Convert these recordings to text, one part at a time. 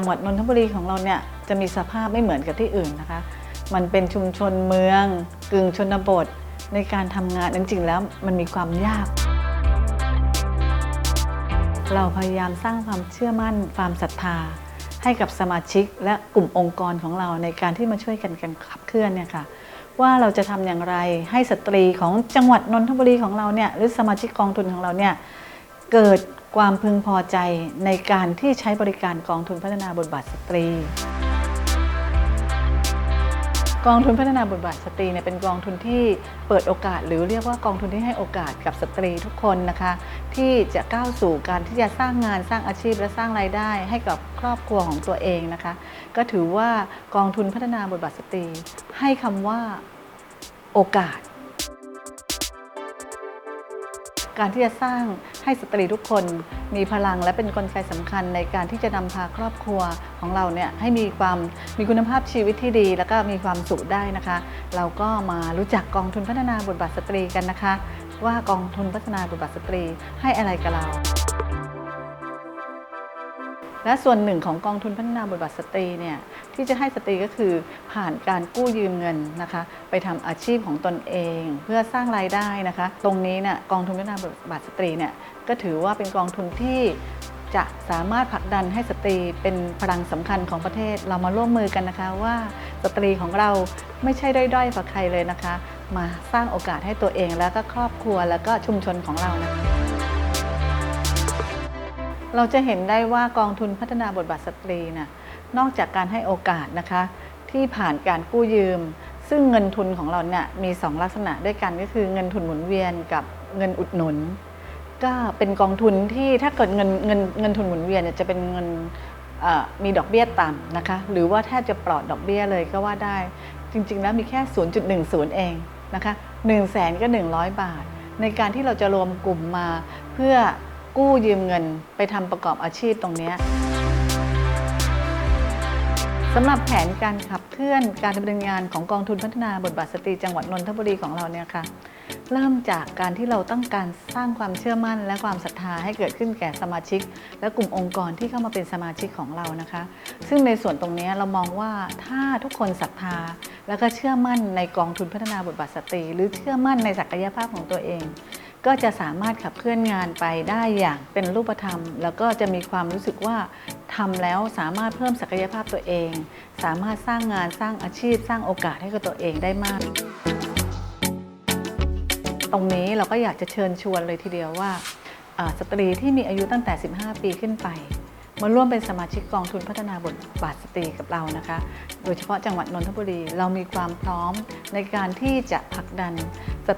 จังหวัดนนทบุรีของเราเนี่ยจะมีสภาพไม่เหมือนกับที่อื่นนะคะ มันเป็นชุมชนเมือง กึ่งชนบทในการทำงานจริงๆแล้วมันมีความยาก เราพยายามสร้างความเชื่อมั่นความศรัทธา ให้กับสมาชิกและกลุ่มองค์กรของเราในการที่มาช่วยกันกันขับเคลื่อนเนี่ยค่ะว่าเราจะทำอย่างไรให้สตรีของจังหวัดนนทบุรีของเราเนี่ยหรือสมาชิกกองทุนของเราเนี่ยเกิด ความพึงพอใจในการที่ใช้บริการกองทุนพัฒนาบทบาทสตรี กองทุนพัฒนาบทบาทสตรีเนี่ยเป็นกองทุนที่เปิดโอกาส หรือเรียกว่ากองทุนที่ให้โอกาสกับสตรีทุกคนนะคะ ที่จะก้าวสู่การที่จะสร้างงานสร้างอาชีพและสร้างรายได้ ให้กับครอบครัวของตัวเองนะคะ ก็ถือว่ากองทุนพัฒนาบทบาทสตรี ให้คำว่าโอกาส การที่จะสร้างให้สตรีทุกคน มีพลังและเป็นกลไกสำคัญในการที่จะนำพาครอบครัวของเราเนี่ยให้มีความมีคุณภาพชีวิตที่ดี แล้วก็มีความสุขได้นะคะ เราก็มารู้จักกองทุนพัฒนาบทบาทสตรีกันนะคะ ว่ากองทุนพัฒนาบทบาทสตรีให้อะไรกับเรา และส่วนหนึ่งของกองทุนพัฒนาบทบาทสตรีเนี่ยที่จะให้สตรีก็คือผ่านการกู้ยืมเงินนะคะไปทำอาชีพของตนเอง เพื่อสร้างรายได้นะคะ ตรงนี้เนี่ยกองทุนพัฒนาบทบาทสตรีเนี่ยก็ถือว่าเป็นกองทุนที่จะสามารถผลักดันให้สตรีเป็นพลังสำคัญของประเทศเรามาร่วมมือกันนะคะว่าสตรีของเราไม่ใช่ด้อยๆกว่าใครเลยนะคะ มาสร้างโอกาสให้ตัวเองแล้วก็ครอบครัวแล้วก็ชุมชนของเรานะคะ เราจะเห็นได้ว่ากองทุนพัฒนาบทบาทสตรีน่ะนอกจากการให้โอกาสนะคะที่ผ่านการกู้ยืม ซึ่งเงินทุนของเราเนี่ยมี 2 ลักษณะด้วยกันก็คือเงินทุนหมุนเวียนกับเงินอุดหนุน ก็เป็นกองทุนที่ถ้าเกิดเงินเงินเงินทุนหมุนเวียนเนี่ยจะเป็นเงินมีดอกเบี้ยต่ำนะคะหรือว่าแทบจะปลอดดอกเบี้ยเลยก็ว่าได้ จริง ๆ แล้วมีแค่ 0.10 เองนะคะ1 0 0 0 0แสนก็ 100 บาท ในการที่เราจะรวมกลุ่มมาเพื่อ กู้ยืมเงิน ไปทำประกอบอาชีพตรงนี้สำหรับแผนการขับเคลื่อนการดำเนินงานของกองทุนพัฒนาบทบาทสตรีจังหวัดนนทบุรีของเราเนี่ยค่ะเริ่มจากการที่เราต้องการสร้างความเชื่อมั่น และความศรัทธาให้เกิดขึ้นแก่สมาชิก และกลุ่มองค์กรที่เข้ามาเป็นสมาชิกของเรานะคะ ซึ่งในส่วนตรงนี้เรามองว่าถ้าทุกคนศรัทธา แล้วก็เชื่อมั่นในกองทุนพัฒนาบทบาทสตรี หรือเชื่อมั่นในศักยภาพของตัวเอง ก็จะสามารถขับเคลื่อนงานไปได้อย่างเป็นรูปธรรม แล้วก็จะมีความรู้สึกว่าทำแล้วสามารถเพิ่มศักยภาพตัวเอง สามารถสร้างงานสร้างอาชีพ สร้างโอกาสให้กับตัวเองได้มาก ตรงนี้เราก็อยากจะเชิญชวนเลยทีเดียวว่าอ่าสตรีที่มีอายุตั้งแต่ 15 ปีขึ้นไปมาร่วมเป็นสมาชิกกองทุนพัฒนาบทบาทสตรีกับเรานะคะ โดยเฉพาะจังหวัดนนทบุรี เรามีความพร้อมในการที่จะผลักดัน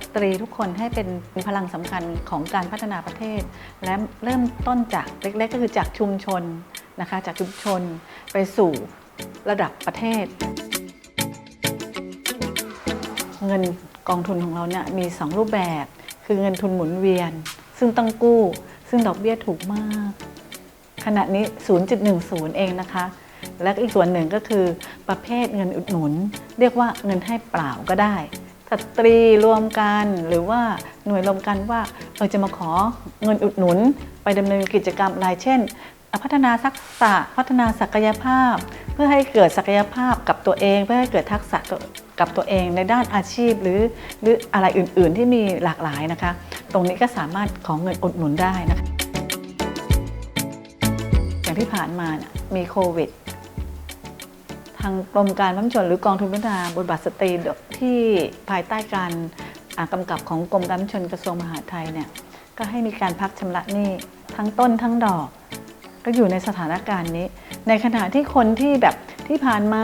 สตรีทุกคนให้เป็นพลังสำคัญของการพัฒนาประเทศ และเริ่มต้นจากเล็ก ๆ ก็คือจากชุมชนนะคะจากชุมชนไปสู่ระดับประเทศ เงินกองทุนของเราเนี่ยมี 2 รูปแบบ คือเงินทุนหมุนเวียน ซึ่งต้องกู้ ซึ่งดอกเบี้ยถูกมาก ขณะนี้ 0.10 เองนะคะ และอีกส่วนหนึ่งก็คือประเภทเงินอุดหนุน เรียกว่าเงินให้เปล่าก็ได้ สตรีรวมกันหรือว่าหน่วยรวมกันว่าเออจะมาขอเงินอุดหนุน ไปดำเนินกิจกรรมอะไรเช่น พัฒนาทักษะพัฒนาศักยภาพ เพื่อให้เกิดศักยภาพกับตัวเอง เพื่อให้เกิดทักษะกับตัวเองในด้านอาชีพหรือหรืออะไรอื่น ๆ ที่มีหลากหลายนะคะ ตรงนี้ก็สามารถของเงินอุดหนุนได้นะคะอย่างที่ผ่านมาเนี่ยมีโควิด ทางกรมการพัฒนาชนหรือกองทุนพัฒนาบทบาทสตรีที่ภายใต้การกำกับของกรมการพัฒนาชนกระทรวงมหาดไทยเนี่ยก็ให้มีการพักชำระหนี้ทั้งต้นทั้งดอก ก็อยู่ในสถานการณ์นี้ ในขณะที่คนที่แบบที่ผ่านมา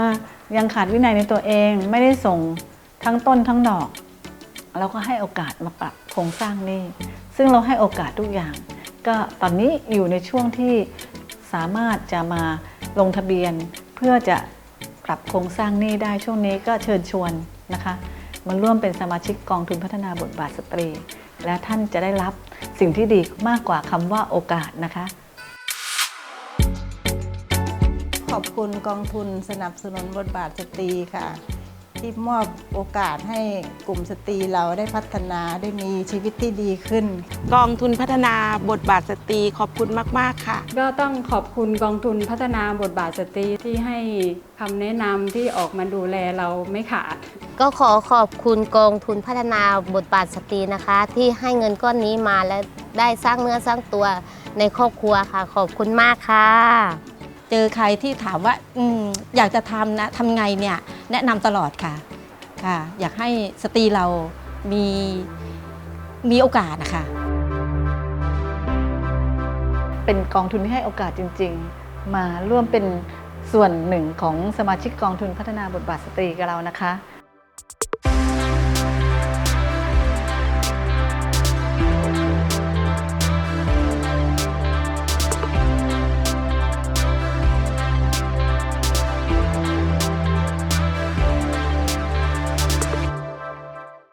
ยังขาดวินัยในตัวเอง ไม่ได้ส่งทั้งต้นทั้งดอก เราก็ให้โอกาสมาปรับโครงสร้างหนี้ ซึ่งเราให้โอกาสทุกอย่าง ก็ตอนนี้อยู่ในช่วงที่สามารถจะมาลงทะเบียนเพื่อจะ ปรับโครงสร้างหนี้ได้ช่วงนี้ก็เชิญชวนนะคะมาร่วมเป็นสมาชิกกองทุนพัฒนาบทบาทสตรี และท่านจะได้รับสิ่งที่ดีมากกว่าคำว่าโอกาสนะคะ ขอบคุณกองทุนสนับสนุนบทบาทสตรีค่ะ ที่มอบโอกาสให้กลุ่มสตรีเราได้พัฒนาได้มีชีวิตที่ดีขึ้น กองทุนพัฒนาบทบาทสตรีขอบคุณมาก ๆ ค่ะ ก็ต้องขอบคุณกองทุนพัฒนาบทบาทสตรีที่ให้คำแนะนำที่ออกมาดูแลเราไม่ขาด ก็ขอขอบคุณกองทุนพัฒนาบทบาทสตรีนะคะ ที่ให้เงินก้อนนี้มาและได้สร้างเนื้อสร้างตัวในครอบครัวค่ะ ขอบคุณมากค่ะ เจอใครที่ถามว่าอมอยากจะทำนะทำไงเนี่ยแนะนำตลอดค่ะค่ะ อยากให้สตรีเรามีมีโอกาสนะคะ เป็นกองทุนที่ให้โอกาสจริง ๆ มาร่วมเป็นส่วนหนึ่งของสมาชิกกองทุนพัฒนาบทบาทสตรีกับเรานะคะ